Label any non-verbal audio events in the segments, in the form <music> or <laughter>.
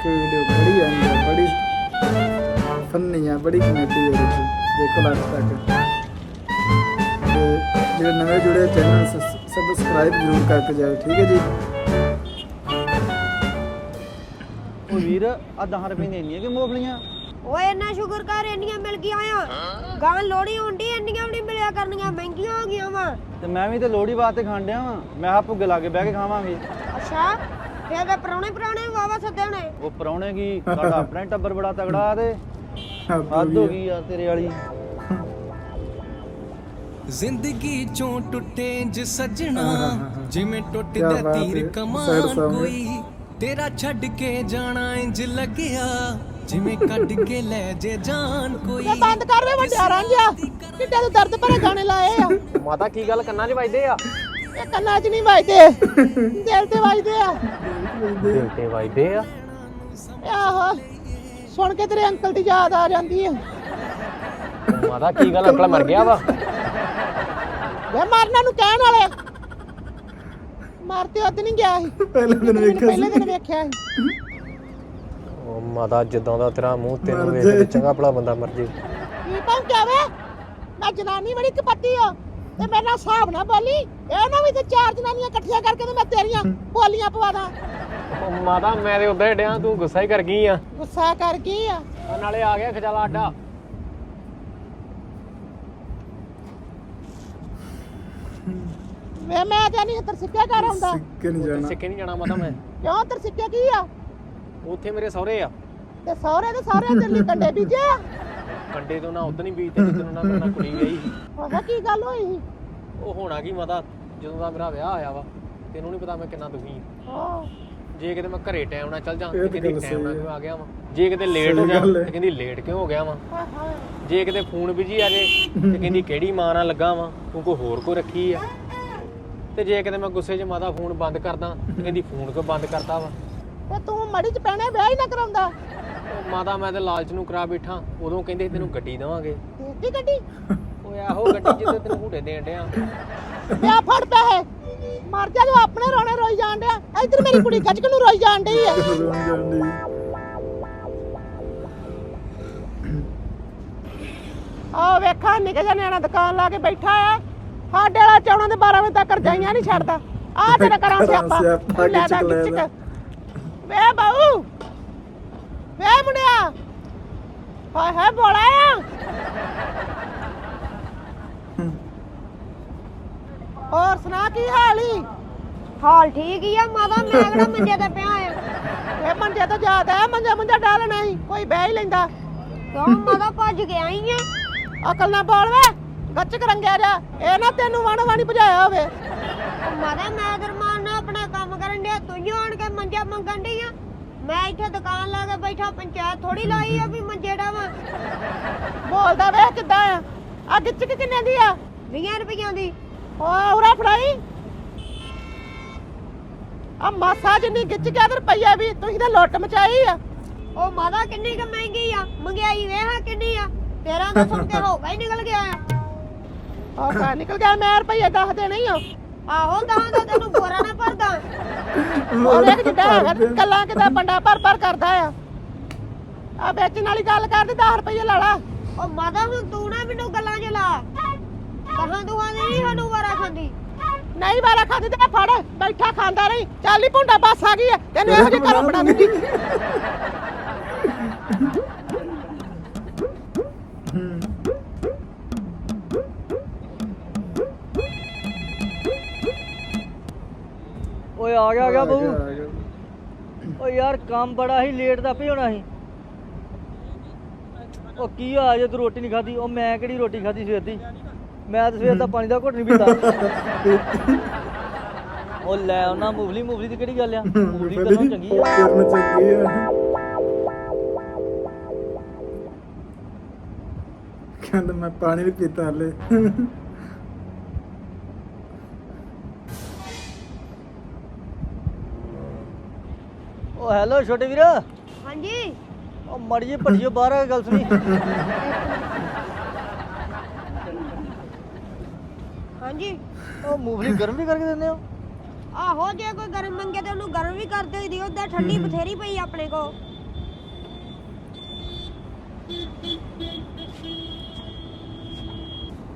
ਇੱਕ ਵੀਡੀਓ ਬੜੀ ਆਉਂਦੀ ਹੈ ਬੜੀ ਫੰਨੀ ਆ ਬੜੀ ਕਮੇਡੀ ਹੈ 'ਚ। ਦੇਖੋ ਲਾਸਟ ਤੱਕ। ਤੇ ਜਿਹੜੇ ਨਵੇਂ ਜੁੜੇ ਚੈਨਲ ਸਬਸਕ੍ਰਾਈਬ ਜ਼ਰੂਰ ਕਰਕੇ ਜਾਓ ਠੀਕ ਹੈ ਜੀ? ਉਹ ਵੀਰ ਆ 10 ਰੁਪਏ ਦੀ ਇੰਨੀਆਂ ਕਿ ਮੂੰਗਫਲੀਆਂ ਓਏ ਇੰਨਾ ਸ਼ੁਕਰ ਕਰ ਇੰਨੀਆਂ ਮਿਲ ਗਈਆਂ ਆ ਗਾਂ ਲੋੜੀ ਹੁੰਦੀ ਇੰਨੀਆਂ ਵੀ ਨਹੀਂ ਮਿਲਿਆ ਕਰਨੀਆਂ ਮਹਿੰਗੀਆਂ ਹੋ ਗਈਆਂ ਵਾ। ਤੇ ਮੈਂ ਵੀ ਤੇ ਲੋੜੀ ਵਾਸਤੇ ਖਾਣ ਡਿਆ ਵਾਂ। ਮੈਂ ਆ ਭੁੱਗੇ ਲਾ ਕੇ ਬਹਿ ਕੇ ਖਾਵਾਂਗੇ। ਅੱਛਾ। ਫੇਰ ਤੇ ਪਰੌਣੇ ਪਰੌਣੇ ਵਾਵਾ ਸੱਦੇ ਹੋਣੇ ਉਹ ਪਰੌਣੇ ਕੀ? ਸਾਡਾ ਆਪਣਾ ਹੀ ਟੱਬਰ ਬੜਾ ਤਗੜਾ ਤੇ। ਹੱਦ ਹੋ ਗਈ ਯਾਰ ਤੇਰੇ ਵਾਲੀ। ਜ਼ਿੰਦਗੀ ਚੋਂ ਟੁੱਟੇ ਜ ਸੱਜਣਾ। ਜਿਵੇਂ ਕਿਆ ਟੁੱਟਦਾ ਬਾਤ ਤੀਰ। Sad ਕਮਾਨ song ਹੈ। ਕੋਈ। ਤੇਰਾ ਛੱਡ ਕੇ ਜਾਣਾ ਇੰਜ ਲੱਗਿਆ। ਜਿਵੇਂ ਕੱਢ ਕੇ ਲੈ ਜੇ ਜਾਨ ਕੋਈ। ਤੇ ਬੰਦ ਕਰ ਵੇ ਵੱਡਿਆ ਰਾਂਝਿਆ ਕਿੱਡੇ ਦੇ ਦਰਦ ਭਰੇ ਗਾਣੇ ਲਾਏ ਆ। ਮਾਤਾ ਕੀ ਗੱਲ ਕੰਨਾਂ 'ਚ ਵੱਜਦੇ ਆ? ਇਹ ਕੰਨਾਂ 'ਚ ਨਹੀਂ ਵੱਜਦੇ। ਦਿਲ ਤੇ ਵੱਜਦੇ ਆ। ਦਿਲ ਤੇ ਵੱਜਦੇ ਆ। ਆਹੋ ਸੁਣ ਕੇ ਤੇਰੇ ਅੰਕਲ ਦੀ ਯਾਦ ਆ ਜਾਂਦੀ ਆ। ਮਾਤਾ ਕੀ ਗੱਲ? ਅੰਕਲ ਮਰ ਗਿਆ ਵਾ। ਵੇ ਮਰਨਾ ਨੂੰ ਕਹਿਣ ਵਾਲੇ ਮਰਤੇ ਉਦ ਨਹੀਂ ਗਿਆ ਸੀ। ਪਹਿਲੇ ਦਿਨ ਵੇਖਿਆ ਪਹਿਲੇ ਦਿਨ ਵੇਖਿਆ ਸੀ। ਉਹ ਮਾਤਾ ਜਿੱਦਾਂ ਦਾ ਤੇਰਾ ਮੂੰਹ ਤੈਨੂੰ ਵੇਖ। ਕੇ ਚੰਗਾ ਭਲਾ ਬੰਦਾ ਮਰ ਜੇ ਕੀ ਭੌਂਕਿਆ ਵੇ? ਮੈਂ ਜਨਾਨੀ ਬੜੀ ਕਪੱਤੀ ਆ ਤੇ ਮੇਰੇ ਨਾਲ ਹਿਸਾਬ ਨਾ ਬੋਲੀ। ਇਹ ਨਾ ਵੀ ਤੇ ਚਾਰ ਜਨਾਨੀਆਂ ਇਕੱਠੀਆਂ ਕਰਕੇ ਤੇ ਮੈਂ ਤੇਰੀਆਂ ਬੋਲੀਆਂ ਪਵਾ ਦਾਂ। ਉਹ ਮਾਤਾ ਮੈਂ ਤੇ ਉਦਾਂ ਹੀ ਡਿਆ ਤੂੰ ਗੁੱਸਾ ਹੀ ਕਰ ਗਈ ਆ। ਗੁੱਸਾ ਕਰ ਗਈ ਆ। ਨਾਲੇ ਆ ਗਿਆ ਖਜਾਲਾ ਅੱਡਾ। ਵੇ ਮੈਂ ਤੇ ਨਹੀਂ ਤਰ ਸਿੱਕਿਆ ਕਰ ਆਉਂਦਾ। ਸਿੱਕੇ ਨਹੀਂ ਜਾਣਾ। ਸਿੱਕੇ ਨਹੀਂ ਜਾਣਾ ਮਾਤਾ ਮੈਂ। ਕਿਉਂ ਤਰ ਸਿੱਕਿਆ ਕੀ ਆ? ਉੱਥੇ ਮੇਰੇ ਸਹੁਰੇ ਆ। ਤੇ ਸਹੁਰੇ ਦੇ ਸਹੁਰੇ ਤੇਰੇ ਲਈ ਕੰਡੇ ਬੀਜੇ ਆ? ਕੰਡੇ ਤੋਂ ਨਾ ਉਦੋਂ ਹੀ ਬੀਜਦੇ ਜਿੱਦਣ ਉਹਨਾਂ ਮੇਰੇ ਨਾਲ ਕੁੜੀ ਗਈ ਸੀ। ਉਹ ਕੀ ਗੱਲ ਹੋਈ ਸੀ? ਉਹ ਹੋਣਾ ਕੀ ਮਾਤਾ ਜਦੋਂ ਦਾ ਮੇਰਾ ਵਿਆਹ ਹੋਇਆ ਵਾ ਤੈਨੂੰ ਨਹੀਂ ਪਤਾ ਮੈਂ ਕਿੰਨਾ ਦੁਖੀ ਹਾਂ ਜੇ ਕਿਤੇ ਮੈਂ ਘਰੇ ਟਾਈਮ ਨਾਲ ਚੱਲ ਜਾਂ ਇਹ ਤੇ ਕਹਿੰਦੀ ਗੱਲ ਟਾਈਮ ਨਾਲ ਸਹੀ ਕਿਉਂ ਆ। ਗਿਆ ਵਾਂ? ਜੇ ਕਿਤੇ ਲੇਟ ਹੋ ਸਹੀ ਜਾ ਗੱਲ ਹੈ। ਤੇ ਕਹਿੰਦੀ ਲੇਟ ਕਿਉਂ ਹੋ ਗਿਆ ਵਾਂ? ਜੇ ਕਿਤੇ ਫੋਨ ਬਿਜ਼ੀ ਆ ਜੇ ਤੇ ਕਹਿੰਦੀ ਕਿਹੜੀ ਮਾਂ ਨਾਲ ਲੱਗਾ ਵਾਂ? ਤੂੰ ਕੋਈ ਹੋਰ ਕੋ ਰੱਖੀ ਆ? ਤੇ ਜੇ ਕਿਤੇ ਮੈਂ ਗੁੱਸੇ 'ਚ ਮਾਤਾ ਫੋਨ ਬੰਦ ਕਰਦਾ ਤੇ ਕਹਿੰਦੀ ਫੋਨ ਕਿਉਂ ਬੰਦ ਕਰਤਾ ਵਾ? ਤੇ ਤੂੰ ਮੜੀ ਚ ਪੈਣੇ ਵਿਆਹ ਹੀ ਨਾ ਕਰਾਉਂਦਾ। ਮਾਤਾ ਮੈਂ ਤੇ ਲਾਲਚ ਨੂੰ ਕਰਾ ਬੈਠਾ। ਉਦੋਂ ਕਹਿੰਦੇ ਸੀ ਤੈਨੂੰ ਗੱਡੀ ਦੇਵਾਂਗੇ। ਦੇਤੀ ਗੱਡੀ? ਓਏ ਆਹੋ ਗੱਡੀ ਜਿੱਤੇ ਤੈਨੂੰ ਹੂਟੇ ਦੇਣ ਡਿਆ। ਵਿਆਹ ਫੜ ਪੈਸੇ। ਮਰ ਜਾ ਤੂੰ ਆਪਣੇ ਰੋਣੇ ਰੋਈ ਜਾਣ ਡਿਆ। ਇੱਧਰ ਮੇਰੀ ਕੁੜੀ ਗੱਜਕ ਨੂੰ ਰੋਈ ਜਾਣ ਡਈ ਆ। ਆ ਵੇਖਾ ਨਿੱਕੇ ਜਿਹਾ ਨਿਆਣਾ ਦੁਕਾਨ ਲਾ ਕੇ ਬੈਠਾ ਆ। ਸਾਡੇ ਵਾਲਾ ਚੌਣਾ ਦੇ 12 ਵਜੇ ਤੱਕ ਰਜਾਈਆਂ ਨਹੀਂ ਛੱਡਦਾ। ਆ ਤੇਰਾ ਕਰਾਂ ਸਿਆਪਾ। ਲੈ ਦਾ ਖਿੱਚ। ਵੇ ਬਾਊ। ਵੇ ਮੁੰਡਿਆ। ਹਾਏ ਹਾਏ ਬੋਲਾ ਆ। ਹੋਰ ਸੁਣਾ ਕੀ ਹਾਲ ਈ? ਹਾਲ ਠੀਕ ਹੀ ਆ ਮਾਤਾ ਮੈਂ ਕਿਹੜਾ <laughs> ਮੰਜੇ ਤੇ ਪਿਆ ਆ? ਇਹ ਮੰਜੇ ਤੋਂ ਜ਼ਿਆਦਾ ਹੈ ਮੰਜਾ ਮੰਜਾ ਡਾਲਣਾ ਹੀ ਕੋਈ ਬਹਿ ਹੀ ਲੈਂਦਾ। ਕਿਉਂ ਮਾਤਾ ਭੱਜ ਗਿਆ ਹੀ ਆ? ਅਕਲ ਨਾ ਬੋਲ ਵੇ ਗੱਚਕ ਰੰਗਿਆ ਜਾ ਇਹ ਨਾ ਤੈਨੂੰ ਵਣ ਵਾਣੀ ਭਜਾਇਆ ਹੋਵੇ। ਮਾਤਾ ਮੈਂ ਦਰਮਾਨ ਨਾਲ ਆਪਣਾ ਕੰਮ ਕਰਨ ਡਿਆ ਤੂੰ ਹੀ ਆਣ ਕੇ ਮੰਜਾ ਮੰਗਣ ਡਈ ਆ? ਮੈਂ ਇੱਥੇ ਦੁਕਾਨ ਲਾ ਕੇ ਬੈਠਾ ਪੰਚਾਇਤ ਥੋੜੀ ਲਾਈ ਆ ਵੀ ਮੰਜੇ ਡਾਵਾਂ ਬੋਲਦਾ ਵੇ ਕਿੱਦਾਂ ਆ? ਆ ਗਿੱਚਕ ਕਿੰਨੇ ਦੀ ਆ? 20 ਰੁਪਈਆਂ ਦੀ। ਓ ਉਰਾ ਫੜਾਈ। ਆ ਮਾਸਾ ਜਿੰਨੀ ਗਿੱਚ ਗਿਆ ਤੇ ਰੁਪਈਆ ਵੀ ਤੁਸੀਂ ਤਾਂ ਲੁੱਟ ਮਚਾਈ ਆ। ਉਹ ਮਾਤਾ ਕਿੰਨੀ ਕੁ ਮਹਿੰਗੀ ਆ? ਮੰਗਿਆਈ ਵੇਖ ਕਿੰਨੀ ਆ? ਤੇਰਾ ਤਾਂ ਸੁਣ ਕੇ ਹੋਗਾ ਹੀ ਨਿਕਲ ਗਿਆ। ਆ ਆ ਕਾ ਨਿਕਲ ਗਿਆ ਮੈਂ ਰੁਪਈਆ ਦੱਸ ਦੇ ਨਹੀਂ ਆ। ਆਹੋ ਤਾਂ ਤਾਂ ਤੈਨੂੰ ਬੋਰਾ ਨਾ ਭਰਦਾ। ਉਹ ਵੇਖ ਜਿੱਦਾਂ ਹੈਗਾ ਗੱਲਾਂ ਕਿਦਾਂ ਬੰਡਾ ਭਰ ਭਰ ਕਰਦਾ ਆ। ਆ ਵੇਚਣ ਵਾਲੀ ਗੱਲ ਕਰਦੀ 10 ਰੁਪਈਏ ਲਾ ਲਾ। ਉਹ ਮਾਤਾ ਹੁਣ ਤੂੰ ਨਾ ਮੈਨੂੰ ਗੱਲਾਂ ਚ ਲਾ। ਕਹਾਂ ਦੁਆ ਨਹੀਂ ਸਾਨੂੰ ਵਾਰਾ ਖਾਂਦੀ? ਨਹੀਂ ਵਾਲਾ ਖਾਂਦੀ ਤੇ ਫੜ ਬੈਠਾ ਖਾਂਦਾ ਨਹੀਂ ਚੱਲ ਹੀ ਭੁੰਡਾ ਬਸ ਆ ਗਈ ਤੈਨੂੰ ਇਹੋ ਜਿਹੀ ਘਰੋਂ ਬਣਾ ਦੂੰਗੀ ਓਏ ਆ ਗਿਆ ਆ ਗਿਆ ਬਹੂ। ਓ ਯਾਰ ਕੰਮ ਬੜਾ ਹੀ ਲੇਟ ਦਾ ਭਿਉਣਾ ਸੀ। ਉਹ ਕੀ ਆ ਜੇ ਤੂੰ ਰੋਟੀ ਨਹੀਂ ਖਾਧੀ? ਉਹ ਮੈਂ ਕਿਹੜੀ ਰੋਟੀ ਖਾਧੀ ਸਵੇਰ ਦੀ? ਮੈਂ ਤਾਂ ਸਵੇਰ ਦਾ ਪਾਣੀ ਦਾ ਘੁੱਟ ਨਹੀਂ ਪੀਤਾ ਉਹ ਲੈ ਉਹਨਾਂ ਮੂਵਲੀ ਮੂਵਲੀ ਦੀ ਕਿਹੜੀ ਗੱਲ ਆ? ਮੂਵਲੀ ਤਾਂ ਨਾ ਚੰਗੀ ਆ। ਤੇਰੇ ਨਾਲ ਚੰਗੀ ਆ। ਕਹਿੰਦਾ ਮੈਂ ਪਾਣੀ ਵੀ ਪੀਤਾ ਹਲੇ। ਓ ਹੈਲੋ ਛੋਟੇ ਵੀਰ। ਹਾਂਜੀ। ਓ ਮੜੀ ਜੀ ਭੱਜਿਓ ਬਾਹਰ ਆ ਗੱਲ ਸੁਣੀ। ਹਾਂਜੀ। ਓ ਮੂੰਗਫਲੀ ਗਰਮ ਵੀ ਕਰਕੇ ਦਿੰਦੇ ਹੋ? ਆਹੋ ਜੇ ਕੋਈ ਗਰਮ ਮੰਗੇ ਤੇ ਉਹਨੂੰ ਗਰਮ ਵੀ ਕਰ ਦੇ ਦਿਓ ਤਾਂ ਠੰਡੀ ਬਥੇਰੀ ਪਈ ਆਪਣੇ ਕੋ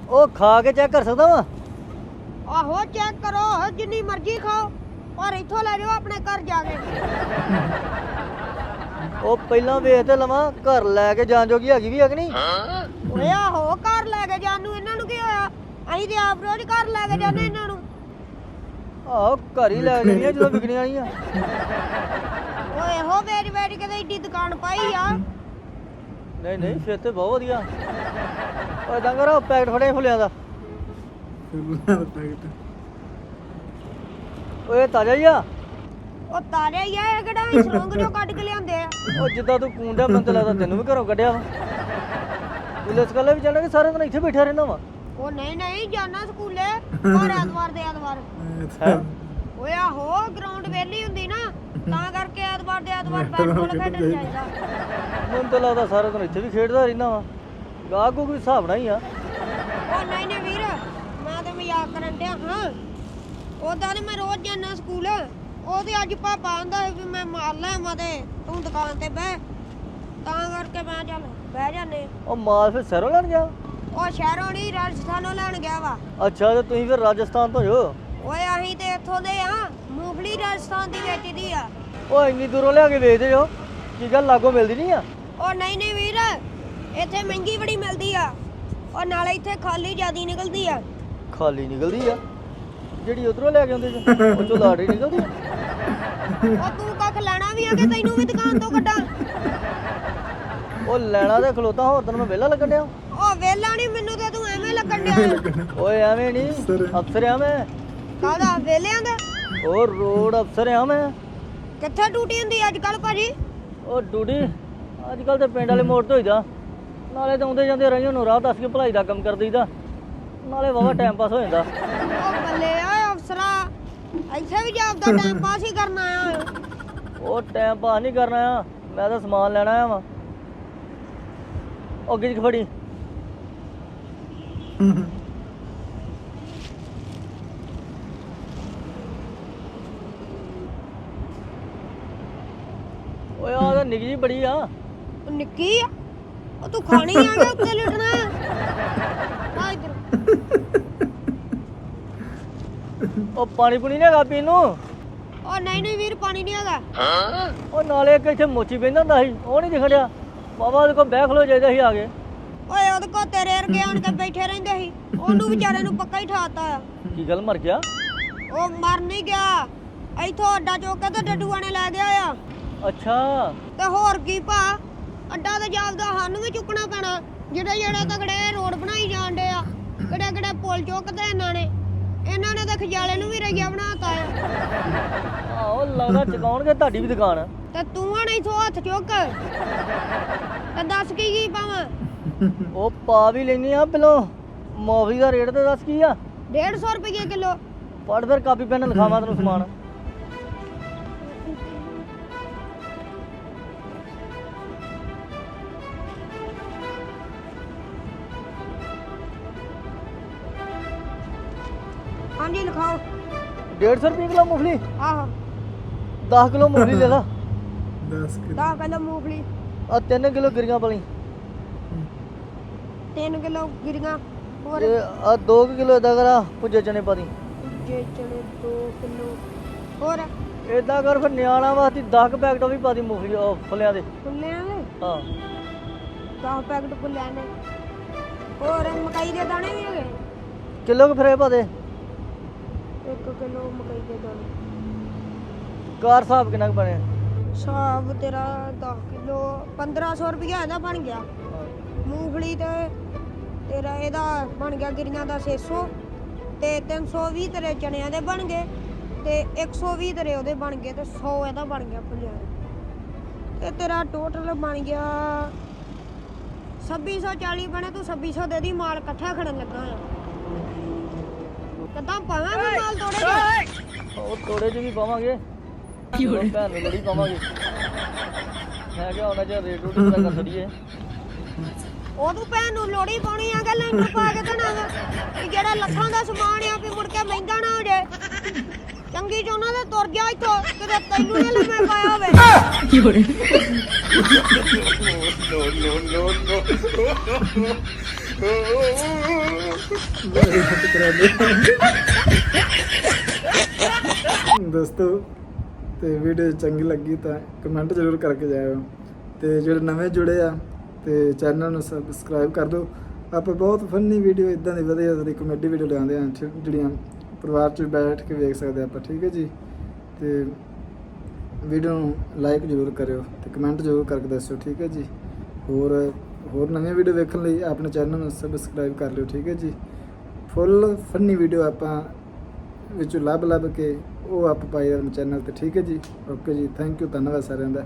ਓ ਖਾ ਕੇ ਚੈੱਕ ਕਰ ਸਕਦਾ ਵਾਂ? ਆਹੋ ਚੈੱਕ ਕਰੋ ਜਿੰਨੀ ਮਰਜ਼ੀ ਖਾਓ। ਔਰ ਇੱਥੋਂ ਲੈ ਜਾਓ ਆਪਣੇ ਘਰ ਜਾ ਕੇ। ਉਹ ਪਹਿਲਾਂ ਵੇਖ ਤੇ ਲਵਾਂ ਘਰ ਲੈ ਕੇ ਜਾਣ ਜੋਗੀ ਹੈਗੀ ਵੀ ਹੈ ਕਿ ਨਹੀਂ? ਓਏ ਆਹੋ ਘਰ ਲੈ ਕੇ ਜਾਣ ਨੂੰ ਇਹਨਾਂ ਨੂੰ ਕੀ ਹੋਇਆ? ਅਸੀਂ ਤੇ ਆਪ ਰੋਜ਼ ਘਰ ਲੈ ਕੇ ਜਾਂਦੇ ਇਹਨਾਂ ਨੂੰ। ਆਹੋ ਘਰ ਹੀ ਲੈ ਜਾਣੀਆਂ ਜਦੋਂ ਵਿਕਣੀਆਂ ਆਈਆਂ। ਓਏ ਇਹੋ ਵੇਚ ਵੇਚ ਕੇ ਤੇ ਏਡੀ ਦੁਕਾਨ ਪਾਈ ਆ। ਨਹੀਂ ਨਹੀਂ ਫਿਰ ਤੇ ਬਹੁਤ ਵਧੀਆ। ਓਏ ਡੰਗਰ ਪੈਕਟ ਫੜੇ ਫੁੱਲਿਆਂ ਦਾ। ਫੁੱਲਾਂ ਦਾ ਪੈਕਟ। ਓਏ ਤਾਜ਼ਾ ਹੀ ਆ? ਉਹ ਤਾਰੇ ਹੀ ਆ ਇਹ ਕਿਹੜਾ ਸਰੰਗ ਚੋਂ ਕੱਢ ਕੇ ਲਿਆਂਦੇ ਆ? ਉਹ ਜਿੱਦਾਂ ਤੂੰ ਕੂੰਡਾ ਮੈਨੂੰ ਤਾਂ ਲੱਗਦਾ ਤੈਨੂੰ ਵੀ ਘਰੋਂ ਕੱਢਿਆ ਵਾ। ਪੁਲਿਸ ਕੱਲੇ ਵੀ ਜਾਣਾ ਕਿ ਸਾਰੇ ਦਿਨ ਇੱਥੇ ਬੈਠਾ ਰਹਿੰਦਾ ਵਾ? ਉਹ ਨਹੀਂ ਨਹੀਂ ਜਾਣਾ ਸਕੂਲੇ ਹਰ ਐਤਵਾਰ ਦੇ ਐਤਵਾਰ। ਹੈਂ? ਓਏ ਆਹੋ ਗਰਾਊਂਡ ਵੇਲੀ ਹੁੰਦੀ ਨਾ ਤਾਂ ਕਰਕੇ ਐਤਵਾਰ ਦੇ ਐਤਵਾਰ ਬੈਟਬਾਲ ਖੇਡਣ ਜਾਈਦਾ। ਮੈਨੂੰ ਤਾਂ ਲੱਗਦਾ ਸਾਰਾ ਦਿਨ ਇੱਥੇ ਵੀ ਖੇਡਦਾ ਰਹਿੰਦਾ ਵਾ। ਗਾਹ ਕੋ ਕੋਈ ਹਿਸਾਬ ਨਾਲ ਹੀ ਆ। ਉਹ ਨਹੀਂ ਨਹੀਂ ਵੀਰ ਮੈਂ ਤੇ ਮਜ਼ਾਕ ਕਰਨ ਡਿਆ ਹਾਂ। ਉਦਾਂ ਤੇ ਮੈਂ ਰੋਜ਼ ਜਾਂਦਾ ਸਕੂਲ। ਉਹ ਤੇ ਅੱਜ ਪਾਪਾ ਆਂਦਾ ਵੀ ਮੈਂ ਮਾਰ ਲੈ ਆਵਾਂ ਤੇ ਦੁਕਾਨ ਤੇ ਬਹਿ। ਤਾਂ ਕਰਕੇ ਮੈਂ ਚੱਲ ਬਹਿ ਜਾਨੇ ਉਹ ਮਾਲ ਫਿਰ ਸਰੋਂ ਲੈਣ ਗਿਆ? ਉਹ ਸ਼ਹਿਰੋਂ ਨਹੀਂ ਰਾਜਸਥਾਨੋਂ ਲੈਣ ਗਿਆ ਵਾ। ਅੱਛਾ ਤੇ ਤੁਸੀਂ ਫਿਰ ਰਾਜਸਥਾਨ ਤੋਂ ਜੋ? ਓਏ ਅਸੀਂ ਤੇ ਇੱਥੋਂ ਦੇ ਆ ਮੂੰਗਫਲੀ ਰਾਜਸਥਾਨ ਦੀ ਵੇਚਦੀ ਆ। ਉਹ ਇੰਨੀ ਦੂਰੋਂ ਲਿਆ ਕੇ ਵੇਚਦੇ ਜੋ ਕੀ ਗੱਲ ਲਾਗੋ ਮਿਲਦੀ ਨਹੀਂ ਆ? ਉਹ ਨਹੀਂ ਨਹੀਂ ਵੀਰ ਇੱਥੇ ਮਹਿੰਗੀ ਬੜੀ ਮਿਲਦੀ ਆ। ਉਹ ਨਾਲੇ ਇੱਥੇ ਖਾਲੀ ਜਿਆਦੀ ਨਿਕਲਦੀ ਆ। ਖਾਲੀ ਨਿਕਲਦੀ ਆ? ਜਿਹੜੀ ਉਧਰੋਂ ਲੈ ਕੇ ਆਉਂਦੇ ਜੋ ਉਹ ਚੋਂ ਲਾਟਰੀ ਨਿਕਲਦੀ ਆ। ਉਹ ਤੂੰ ਕੱਖ ਲੈਣਾ ਵੀ ਆ ਕਿ ਤੈਨੂੰ ਵੀ ਦੁਕਾਨ ਤੋਂ ਕੱਢਾਂ? ਉਹ ਲੈਣਾ ਤੇ ਖਲੋਤਾ ਹੋਰ ਤੈਨੂੰ ਮੈਂ ਵਿਹਲਾ ਲੱਗਣ ਡਿਆ। ਉਹ ਵੇਲਾ ਨਹੀਂ ਮੈਨੂੰ ਤੇ ਤੂੰ ਐਵੇਂ ਲੱਗਣ ਡਿਆ। ਓਏ ਐਵੇਂ ਨਹੀਂ ਅਫਸਰ। ਅਫਸਰ ਆ ਮੈਂ। ਕਾਹਦਾ ਵੇਲਿਆਂ ਦਾ? ਉਹ ਰੋਡ ਅਫਸਰ ਆ ਮੈਂ। ਕਿੱਥੇ ਡਿਊਟੀ ਹੁੰਦੀ ਅੱਜ ਕੱਲ ਭਾਜੀ? ਉਹ ਡੂਡੀ ਅੱਜ ਕੱਲ ਤੇ ਪਿੰਡ ਵਾਲੇ ਮੋੜ ਤੋਂ ਹੀ ਦਾ ਨਾਲੇ ਤਾਂ ਆਉਂਦੇ ਜਾਂਦੇ ਰਹੀਆਂ ਨੂੰ ਰਾਹ ਦੱਸ ਕੇ ਭਲਾਈ ਦਾ ਕੰਮ ਕਰ ਦਈਦਾ। ਨਾਲੇ ਵਾਵਾ ਟਾਈਮ ਪਾਸ ਹੋ ਜਾਂਦਾ। ਉਹ ਬੱਲੇ ਆ ਇੱਥੇ ਵੀ ਜਾਪਦਾ ਟਾਈਮ ਪਾਸ ਹੀ ਕਰਨ ਆਇਆ ਉਹ ਟਾਈਮ ਪਾਸ ਨਹੀਂ ਕਰਨਾ ਆ ਮੈਂ ਤਾਂ ਸਮਾਨ ਲੈਣਾ ਆ ਵਾ। ਉਹ ਗਿੱਜ ਫੜੀ। ਓਏ ਆ ਤਾਂ ਨਿੱਕੀ ਜੀ ਬੜੀ ਆ। ਉਹ ਨਿੱਕੀ ਆ? ਉਹ ਤੂੰ ਖਾਣੀ ਆ ਗਿਆ ਉੱਤੇ ਲੁੱਟਣਾ? ਆ ਇਧਰ। ਉਹ ਪਾਣੀ ਪੁਣੀ ਨਹੀਂ ਹੈਗਾ ਪੀਣ ਨੂੰ? ਉਹ ਨਹੀਂ ਨਹੀਂ ਵੀਰ ਪਾਣੀ ਨਹੀਂ ਹੈਗਾ। ਉਹ ਨਾਲੇ ਇੱਕ ਇੱਥੇ ਮੋਚੀ ਬਹਿੰਦਾ ਹੁੰਦਾ ਸੀ ਉਹ ਨਹੀਂ ਦਿਖੜਿਆ। ਬਾਬਾ ਉਹਦੇ ਕੋਲ ਬਹਿ ਖਲੋ ਜਾਈਦਾ ਸੀ ਆ ਕੇ। ਓਏ ਉਹਦੇ ਕੋ ਤੇਰੇ ਵਰਗੇ ਆਣ ਕੇ ਬੈਠੇ ਰਹਿੰਦੇ ਸੀ। ਉਹਨੂੰ ਵਿਚਾਰੇ ਨੂੰ ਪੱਕਾ ਹੀ ਠਾਤਾ। ਆ ਕੀ ਗੱਲ ਮਰ ਗਿਆ? ਉਹ ਮਰ ਨਹੀਂ ਗਿਆ। ਇੱਥੋਂ ਅੱਡਾ ਚੁੱਕ ਕੇ ਤੇ ਡੱਡੂਆਂ ਨੇ ਲੈ ਗਿਆ ਆ ਅੱਛਾ। ਤੇ ਹੋਰ ਕੀ ਭਾ? ਅੱਡਾ ਤੇ ਜਾਪਦਾ ਸਾਨੂੰ ਵੀ ਚੁੱਕਣਾ ਪੈਣਾ। ਜਿਹੜੇ ਜਿਹੜੇ ਤਗੜੇ ਰੋਡ ਬਣਾਈ ਜਾਂਦੇ ਆ ਕਿਹੜੇ ਕਿਹੜੇ ਪੁਲ ਚੁੱਕਦੇ ਇਹਨਾਂ ਨੇ। ਇਹਨਾਂ ਨੇ ਤਾਂ ਖਜਾਲੇ ਨੂੰ ਵੀ ਰਈਆ ਬਣਾਤਾ ਆ ਆਹੋ ਲੱਗਦਾ ਚਕਾਉਣਗੇ ਤੁਹਾਡੀ ਵੀ ਦੁਕਾਨ ਤੇ ਤੂੰ ਹਣ ਇਥੋਂ ਹੱਥ ਚੁੱਕ। ਤੇ ਦੱਸ ਕੀ ਕੀ ਪਾਵਾਂ? ਉਹ ਪਾ ਵੀ ਲੈਣੀ ਆ ਪਹਿਲੋਂ ਮੌਵੀ ਦਾ ਰੇਟ ਤੇ ਦੱਸ ਕੀ ਆ? 150 ਰੁਪਏ ਕਿਲੋ। ਪੜ ਫਿਰ ਕਾਪੀ ਪੈਨ ਲਿਖਾਵਾਂ ਤੈਨੂੰ ਸਮਾਨ। 150 ਰੁਪਏ ਕਿਲੋ ਮੂੰਗਫਲੀ? ਆਹੋ। 10 ਕਿਲੋ ਮੂੰਗਫਲੀ ਲੈ ਲਾ 10 ਕਿਲੋ। 10 ਕਿਲੋ ਮੂੰਗਫਲੀ। ਆ 3 ਕਿਲੋ ਗਿਰੀਆਂ ਪਲੀ 3 ਕਿਲੋ ਗਿਰੀਆਂ ਹੋਰ? ਆ 2 ਕਿਲੋ ਇਦਾਂ ਕਰਾ ਪੁੱਜੇ ਚਨੇ ਪਾ ਦੀ। ਜੇ ਚਣੇ 2 ਕਿਲੋ ਹੋਰ? ਇਦਾਂ ਕਰ ਫਿਰ ਨਿਆਣਾ ਵਾਸਤੇ 10 ਪੈਕਟ ਉਹ ਵੀ ਪਾ ਦੀ ਮੂੰਗਫਲੀ ਉਹ ਫੁੱਲਿਆਂ ਦੇ। ਫੁੱਲਿਆਂ ਦੇ? ਹਾਂ। 10 ਪੈਕਟ ਫੁੱਲਿਆਂ ਦੇ। ਹੋਰ ਮਕਾਈ ਦੇ ਦਾਣੇ ਵੀ ਹੈਗੇ? ਕਿਲੋ ਕੁ ਫਿਰ ਪਾ ਦੇ। 1 ਕਿਲੋ ਮਕਾਈ ਦੇ ਦਾਣੇ। ਕਾਰ ਹਿਸਾਬ ਕਿੰਨਾ ਕੁ ਬਣਿਆ? ਸਾਬ ਤੇਰਾ 10 ਕਿਲੋ 1500 ਰੁਪਇਆ ਇਹਦਾ ਬਣ ਗਿਆ। ਮੂੰਗਫਲੀ ਤੇ ਤੇਰਾ ਇਹਦਾ ਬਣ ਗਿਆ ਗਿਰੀਆਂ ਦਾ 600 ਤੇ 320 ਤੇਰੇ ਚਣਿਆਂ ਦੇ ਬਣ ਗਏ ਤੇ 120 ਤੇਰੇ ਉਹਦੇ ਬਣ ਗਏ ਤੇ 100 ਇਹਦਾ ਬਣ ਗਿਆ ਦਾ। ਤੇ ਤੇਰਾ ਟੋਟਲ ਬਣ ਗਿਆ 2640 ਬਣੇ ਤੂੰ 2600 ਦੇ ਦੀ ਮਾਲ ਇਕੱਠਾ ਖੜਨ ਲੱਗਾ ਆ। ਕਦਾਂ ਪਾਵਾਂ ਮੈਂ ਮਾਲ ਤੋੜੇ ਉਹ ਤੋੜੇ ਚ ਵੀ ਪਾਵਾਂਗੇ ਕੀ ਹੋਏ ਭੈਣ ਨੂੰ ਲੜੀ ਪਾਵਾਂਗੇ ਮੈਂ ਕਿਹਾ ਉਹਨਾਂ ਚ ਰੇਟ ਰੂਟ ਪੂਰਾ ਕਰ ਛੜੀਏ ਉਹ ਤੂੰ ਭੈਣ ਨੂੰ ਲੋੜੀ ਪਾਉਣੀ ਆ ਗੱਲ ਇਹਨੂੰ ਪਾ ਕੇ ਦੇਣਾ ਵਾ ਕਿ ਜਿਹੜਾ ਲੱਖਾਂ ਦਾ ਸਮਾਨ ਆ ਵੀ ਮੁੜ ਕੇ ਮਹਿੰਗਾ ਨਾ ਹੋ ਜਾਏ ਚੰਗੀ ਚ ਉਹਨਾਂ ਦੇ ਤੁਰ ਗਿਆ ਇੱਥੋਂ ਕਿਤੇ ਤੈਨੂੰ ਨਾ ਲੰਮੇ ਪਾਇਆ ਹੋਵੇ ਮੇਰੇ ਹੱਥ ਕਰਾ ਦੇ ਦੋਸਤੋ, ਤੇ ਵੀਡੀਓ ਚੰਗੀ ਲੱਗੀ ਤਾਂ ਕਮੈਂਟ ਜ਼ਰੂਰ ਕਰਕੇ ਜਾਇਓ। ਤੇ ਜਿਹੜੇ ਨਵੇਂ ਜੁੜੇ ਆ, ਤੇ ਚੈਨਲ ਨੂੰ ਸਬਸਕ੍ਰਾਈਬ ਕਰ ਦਿਓ। ਆਪਾਂ ਬਹੁਤ ਫਨੀ ਵੀਡੀਓ ਇਦਾਂ ਦੀ ਵਧੀਆ ਜਿਹੜੀ ਕਮੇਡੀ ਵੀਡੀਓ ਲਿਆਉਂਦੇ ਆ ਜਿਹੜੀਆਂ ਪਰਿਵਾਰ 'ਚ ਬੈਠ ਕੇ ਵੇਖ ਸਕਦੇ ਆਪਾਂ, ਠੀਕ ਹੈ ਜੀ? ਤੇ ਵੀਡੀਓ ਨੂੰ ਲਾਈਕ ਜ਼ਰੂਰ ਕਰਿਓ ਤੇ ਕਮੈਂਟ ਜ਼ਰੂਰ ਕਰਕੇ ਦੱਸਿਓ, ਠੀਕ ਹੈ ਜੀ? ਹੋਰ ਹੋਰ ਨਵੀਆਂ ਵੀਡੀਓ ਵੇਖਣ ਲਈ ਆਪਣੇ ਚੈਨਲ ਨੂੰ ਸਬਸਕ੍ਰਾਈਬ ਕਰ ਲਿਓ, ਠੀਕ ਹੈ ਜੀ? ਫੁੱਲ ਫਨੀ ਵੀਡੀਓ ਆਪਾਂ ਵਿੱਚੋਂ ਲੱਭ ਲੱਭ ਕੇ ਉਹ ਆਪ ਪਾਈ ਆਪਣੇ ਚੈਨਲ ਤੇ, ਠੀਕ ਹੈ ਜੀ? ਓਕੇ ਜੀ ਥੈਂਕ ਯੂ ਧੰਨਵਾਦ ਸਾਰਿਆਂ ਦਾ।